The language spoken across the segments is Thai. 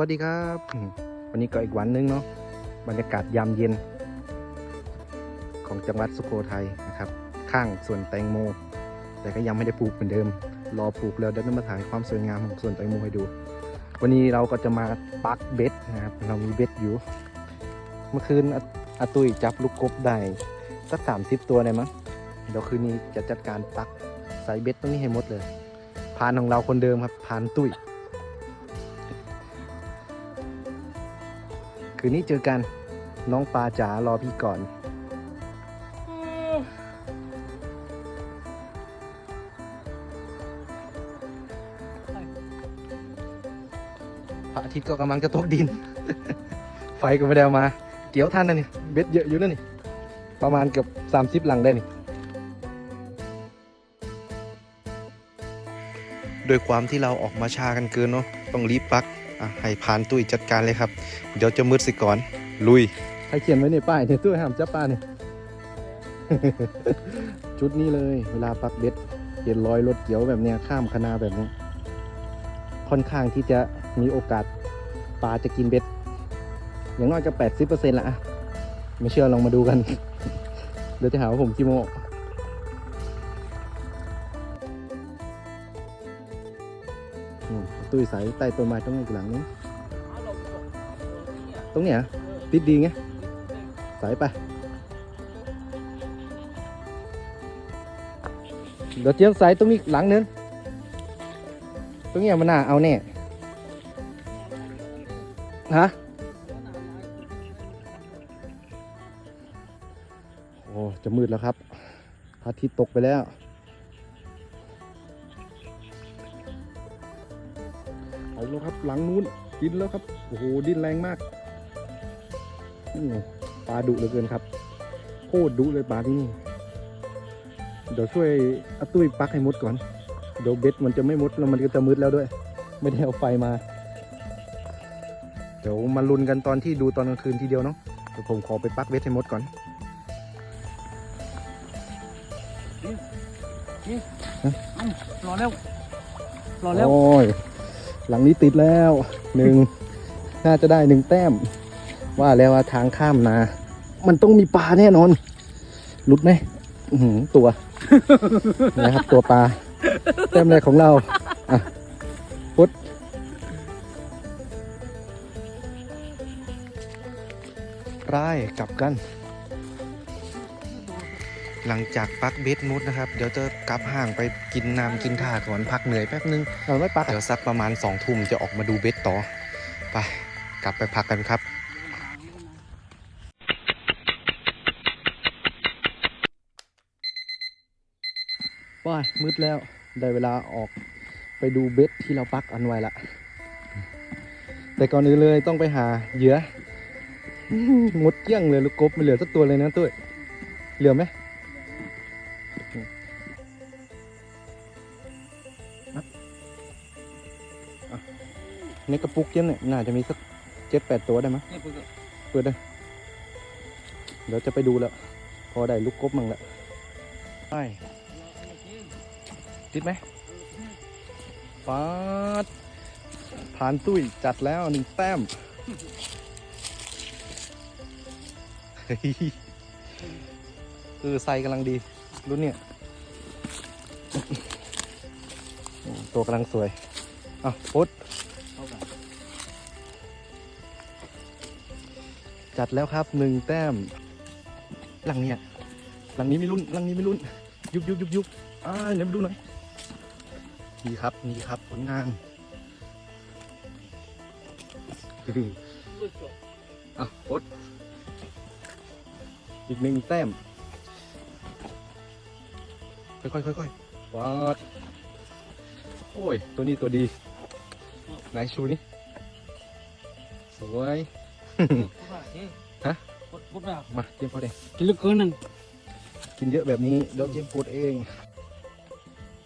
วัสดีครับ วันนี้ก็อีกวันหนึงเนาะบรรยากาศยามเย็น ของจังหวัดสุโขทัยนะครับ ข้างสวนแตงโม แต่ก็ยังไม่ได้ปลูกเหมือนเดิม รอปลูกแล้วเดี๋ยวจะมาถ่ายความสวยงามของสวนแตงโมให้ดู วันนี้เราก็จะมาปักเบ็ดนะครับ เรามีเบ็ดอยู่ เมื่อคืนออาตุยจับลูกกบได้สักสามสิบตัวเลยมั้งเดี๋ยวคืนนี้จะจัดการปักใส่เบ็ดตรงนี้ให้หมดเลยพานของเราคนเดิมครับพานตุ้ย คืนนี้เจอกันน้องปลาจ๋ารอพี่ก่อนพระอาทิตย์ก็กำลังจะตกดิน ไฟก็ไม่ได้เอามา เกี่ยวท่านนะนี่เบ็ดเยอะอยู่นะนี่ ประมาณเกือบ30หลังได้นี่โดยความที่เราออกมาชากันเกินเนาะต้องรีบปัก ให้พานตุ้ยจัดการเลยครับ เดี๋ยวจะมืดสิก่อน ลุย ใครเขียนไว้ในป้ายเนี่ยตุ้ยห้ามจับปลาเนี่ย ชุดนี้เลยเวลาปักเบ็ดเห็นรอยรถเกี่ยวแบบเนี้ยข้ามคณาแบบเนี้ยค่อนข้างที่จะมีโอกาสปลาจะกินเบ็ด อย่างน้อยก็แปดสิบเปอร์เซ็นต์ละอะไม่เชื่อลองมาดูกัน เดี๋ยวจะหาว่าผมขี้โม ตุ้ยใสใต้ต้นไม้ตรงนี้หลังนึงตรงเนี้ยติดดีไงใสไปเดี๋ยวเจี๊ยบใส่ตรงนี้หลังนึงตรงเนี้ยมันน่าเอาแน่ฮะโอ้จะมืดแล้วครับพระอาทิตย์ตกไปแล้ว เอาแล้วครับ หลังนู้นกินแล้วครับโอ้โหดิ้นแรงมากอืมปลาดุเหลือเกินครับโคตรดุเลยปลาที่นี่เดี๋ยวช่วยอาตุ้ยปักให้มดก่อน เดี๋ยวเบ็ดมันจะไม่มดแล้วมันก็จะมืดแล้วด้วย ไม่ได้เอาไฟมา เดี๋ยวมาลุ้นกันตอนที่ดูตอนกลางคืนทีเดียวเนาะเดี๋ยวผมขอไปปักเบ็ดให้มดก่อนรอแล้วรอแล้วโอ้ย หลังนี้ติดแล้วหนึ่งน่าจะได้หนึ่งแต้ม ว่าแล้วว่าทางข้ามนา มันต้องมีปลาแน่นอนหลุดไหมหือตัวนะครับตัวปลาแต้มแรกของเราอะพุดร่ายกลับกัน หลังจากปักเบ็ดมุดนะครับ เดี๋ยวจะกลับห่างไปกินน้ำกินท่าก่อนพักเหนื่อยแป๊บนึงเราไม่ปักเดี๋ยวสักประมาณสองทุ่มจะออกมาดูเบ็ดต่อ ไปกลับไปพักกันครับว้ายมืดแล้วได้เวลาออกไปดูเบ็ดที่เราปักอันไว้ละ แต่ก่อนอื่นเลยต้องไปหาเหยื่ออื้อหือหมดเกลี้ยงเลยลูกกบไม่เหลือสักตัวเลยนะตุ้ยเหลือไหม ในกระปุกเย็นเนี่ยน่าจะมีสักเจ็ดแปดตัวได้มั้ยเนี่ยเพิ่งก็เปิดเลยเดี๋ยวจะไปดูแล้ว พอได้ลูกกบมั่งละไปติดไหมปาดผ่านตุ้ยจัดแล้วหนึ่งแต้มเฮ้ยเออไซส์กำลังดีรุ่นเนี่ยตัวกำลังสวยอะปุ๊ด จัดแล้วครับหนึ่งแต้ม หลังเนี้ยหลังนี้ไม่รุ่นหลังนี้ไม่รุ่น ยุบยุบยุบยุบอ่าเดี๋ยวมาดูหน่อยนี่ครับนี่ครับผลงานอะปดอีกหนึ่งแต้ม ค่อยๆค่อยๆวัดโอ้ย ตัวนี้ตัวดี ไหนชูนี่สวย ฮะพุดพุดแบบมาเตรียมพอดีกินลึกเกินนั่นกินเยอะแบบนี้เดี๋ยวเจมส์ปวดเอง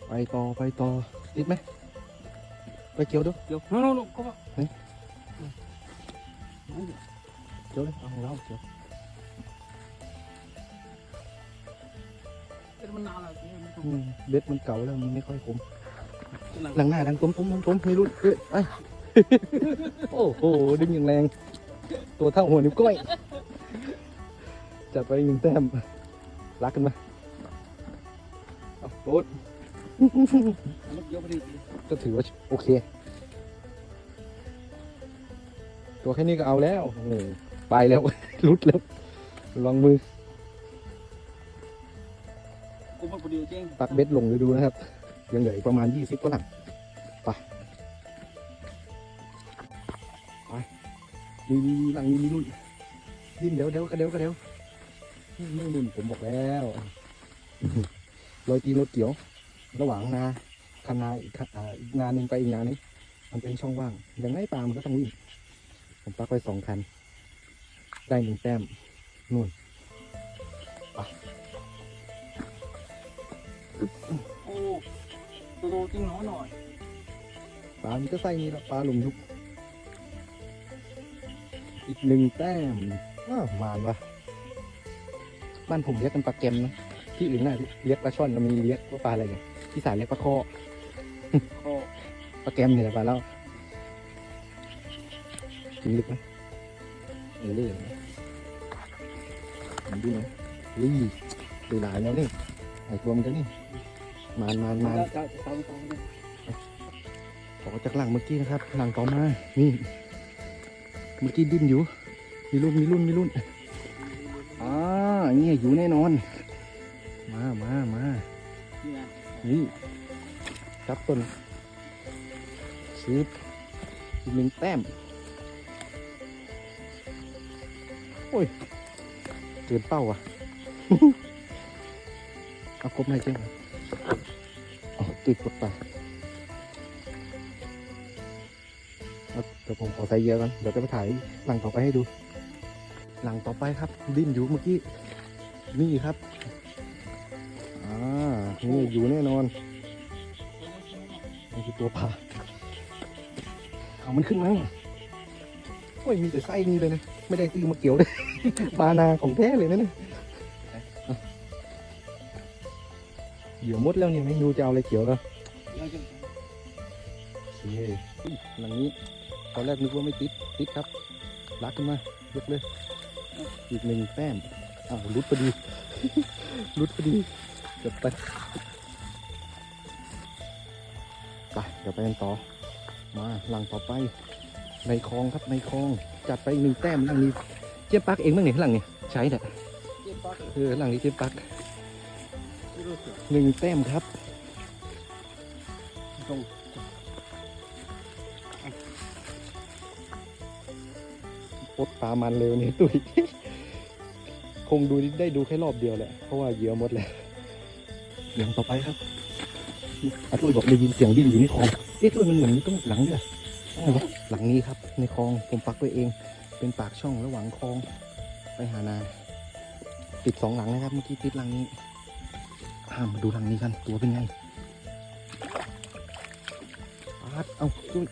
ไปต่อไปต่อติดไหมไปเกี่ยวดูเดี๋ยวน้องๆก็ว่าเกี่ยวเลยเอาของเราเกี่ยวเป็นมันนานแล้วเนี่ยไม่ต้องอืมเบ็ดมันเก่าแล้วมันไม่ค่อยคมหลังหลังหน้าดังต้มต้มต้มต้มไม่รู้เอ้ยไอ้โอ้โหดึงอย่างแรง ตัวเท่าหัวนิ้วก้อย จัดไปอีกหนึ่งแต้ม รักกันไหมเอาโบ๊ทมันเยอะพอดีก็ถือว่าโอเค ตัวแค่นี้ก็เอาแล้วโอ้โหไปแล้วรุดแล้ว ลองมือกูมันพอดีจริงตักเบ็ดลงดูนะครับ ยังเหลืออีกประมาณยี่สิบกว่าหลังไปไป มีมีมีหลังมีมีรุ่นดิ้นเดี๋ยวเดี๋ยวกระเดี๋ยวกระเดี๋ยวนี่นี่รุ่นผมบอกแล้วรอยตีนรถเกี่ยว ระหว่างนาคันนาอีกคันอ่าอีกงานหนึ่งไปอีกงานหนึงมันเป็นช่องว่างอย่างไรปลามันก็ต้องวิ่งผมปักไว้สองคัน ได้หนึ่งแต้มนู่นโอ้ตัวโตจริงหนอหน่อยปลามันก็ใส่นี่ละปลาหลุมยุบ อีกหนึ่งแต้มอ้าวมานวะบ้านผมเรียกกันปลาเก็มนะที่อื่นน่ะเรียกปลาช่อนเรามีเรียกว่าปลาอะไรไงที่สายเรียกปลาคอโอ้ปลาแกมเนี่ยแหละปลาเล่ากินลึกไหมเออเลื่อยนะมันดูนะลี่ดูหลายแล้วนี่ไอ้ตัวมันกันนี่มานมานมานจะจะจะตามตามเลยออกจากหลังเมื่อกี้นะครับหลังต่อมานี่ เมื่อกี้ดิ้นอยู่ มีรุ่นมีรุ่นมีรุ่นอ่าเนี่ยอยู่แน่นอน มามามานี่นะนี่จับต้นซื้อหนึ่งแต้ม โอ้ยเกินเป้าอะ เอาครบไหมเจ๊งอ๋อติดกดไป ดี๋ยวผมขอใส่เยอะกันเดี๋ยวจะไปถ่ายหลังต่อไปให้ดู หลังต่อไปครับ ดิ้นอยู่เมื่อกี้ นี่ครับอ่านี่อยู่แน่นอนนี่คือตัวปลาเอามันขึ้นมโอ้ยมีแต่ไส้นี่เลยนะไม่ได้ซื้อมาเกี่ยวเลยปลานาของแท้เลยนะเนี่ยอะเหยื่อหมดแล้วเนี่ยไม่รู้จะเอาอะไรเกี่ยวแล้วยังจะโอเคหลังนี้ ตอนแรกนึกว่าไม่ติดติดครับลักขึ้นมายกเลยอีกหนึ่งแต้มอ้าวรุดพอดีรุดพอดีเดี๋ยวไปไปเดี๋ยวไปกันต่อ มาหลังต่อไป ในคลองครับในคลองจัดไปอีกหนึ่งแต้มหลังนี้เจี๊ยบปักเองบ้างเนี่ยหลังนี้ใช้แหละเจ็บปากเออหลังนี้เจี๊ยบปักที่รู้สึกหนึ่งแต้มครับตรง ดปลามันเร็วนี่ตุ้ยคงดูได้ดูแค่รอบเดียวแหละ เพราะว่าเหยื่อหมดแล้วอย่างต่อไปครับอาตุ้ยบอกได้ยินเสียงดิ้นอยู่ในคลองเอ๊ะตุ้ยมันเหมือนมีต้องหลังด้วยอะไรวะหลังนี้ครับ ในคลองผมปักไว้เอง เป็นปากช่องระหว่างคลองไปหานา ติดสองหลังนะครับ เมื่อกี้ติดหลังนี้อ่ามาดูหลังนี้กันตัวเป็นไงปาดเอาตุ้ย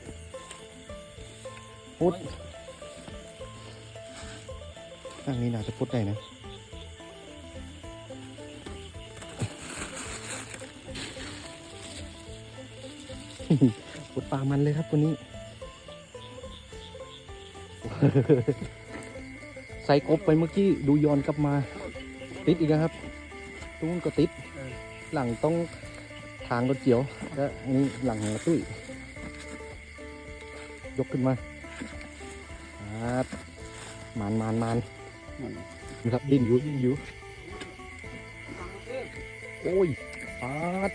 ปด หลังนี้น่าจะปดได้นะปดปลามันเลยครับตัวนี้ใส่กบไปเมื่อกี้ดูย้อนกลับมา ติดอีกนะครับตรงนู้นก็ติด หลังต้องทางรถเกี่ยวและอันนี้หลังของตุ้ยยกขึ้นมาครับมานมานมาน นะครับดิ้นอยู่ดิ้นอยู่โอ้ยปาด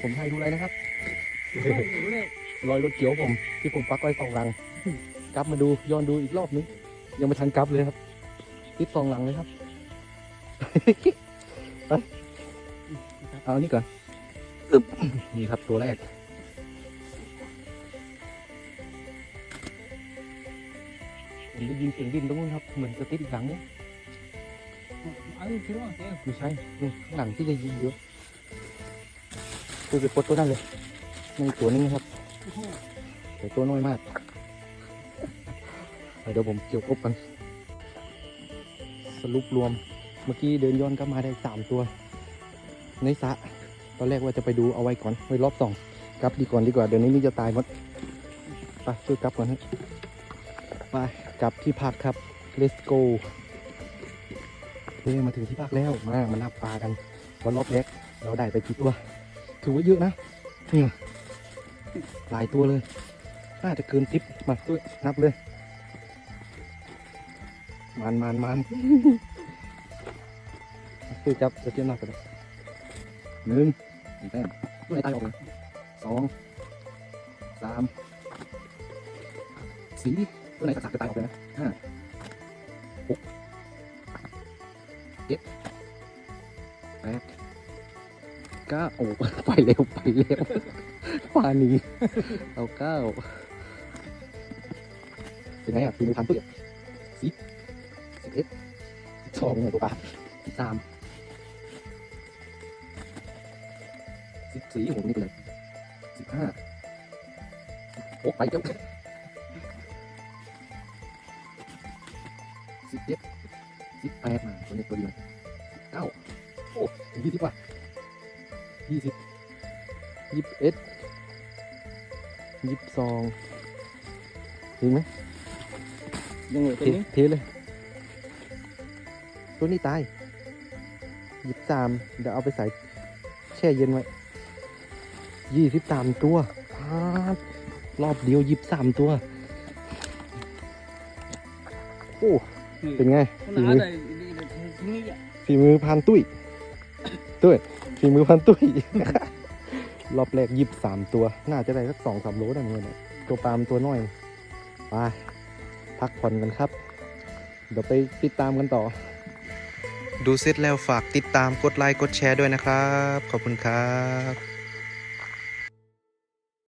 ผมให้ดูอะไรนะครับรอยรถเกี่ยวผม ที่ผมปักไว้สองหลังกลับมาดูย้อนดูอีกรอบนึงยังไม่ทันกลับเลยครับติดสองหลังเลยครับไปเอาอันนี้ก่อนนี่ครับตัวแรกผมได้ยินเสียงดินตรงนู้นครับ เหมือนจะติดหลังนึงอันนี้คิดว่าเจ๊ ไม่ใช่นี่ข้างหลังที่ได้ยินเยอะคือไปปดตัวนั้นเลยนี่ตัวนึงนะครับแต่ตัวน้อยมากเดี๋ยวผมเกี่ยวครบกัน สรุปรวมเมื่อกี้เดินย้อนกลับมาได้สามตัว ในสะตอนแรกว่าจะไปดูเอาไว้ก่อนไว้รอบสองกลับดีก่อนดีกว่าเดี๋ยวนี้นี่จะตายหมดไปช่วยกลับก่อนฮะไปกลับที่พักครับ let's go เฮ้มาถึงที่พักแล้วมามานับปลากันวันรอบแรกเราได้ไปกี่ตัว ถือว่าเยอะนะนี่หลายตัวเลย น่าจะเกินทิปมาตัวนับเลยมันมันมันคือจับจะเทียมนับกันเลยหนึ่งหนึ่งแต้มตัวไหนตายออกเลยสองสามสี่ตัวไหนกระสับกระตายออกเลยนะห้า แปดเก้าโอ้ไปเร็ว ไปเร็วป่านี้เอาเก้าเป็นไงอะทีมพันตัวสิบสิบเอ็ดสองไงตัวปลาสิบสามสิบสี่โอ้โหนี่เลยสิบห้าโอ้ไปเจ้าสิบเจ็ดสิบแปดมาตัวนี้ตัวเดียวเก้า ยี่สิบว่ะยี่สิบยี่สิบเอ็ดยี่สิบสองถึงไหมยังเหลือเทตัวนี้เทเลย ตัวนี้ตายหยิบสามเดี๋ยวเอาไปใส่แช่เย็นไว้ยี่สิบสามตัวพาดรอบเดียวหยิบสามตัว โอ้ เป็นไงคนฝีหามือได้ดีเลยทีนี้อะฝีมือพันตุ้ย ตุ้ยฝีมือพันตุ้ย รอบแรกหยิบสามตัว น่าจะได้สักสองสามโลได้เหมือนตัวปลามตัวน้อยไปพักผ่อนกันครับ เดี๋ยวไปติดตามกันต่อ ดูเสร็จแล้วฝากติดตามกดไลค์กดแชร์ด้วยนะครับ ขอบคุณครับ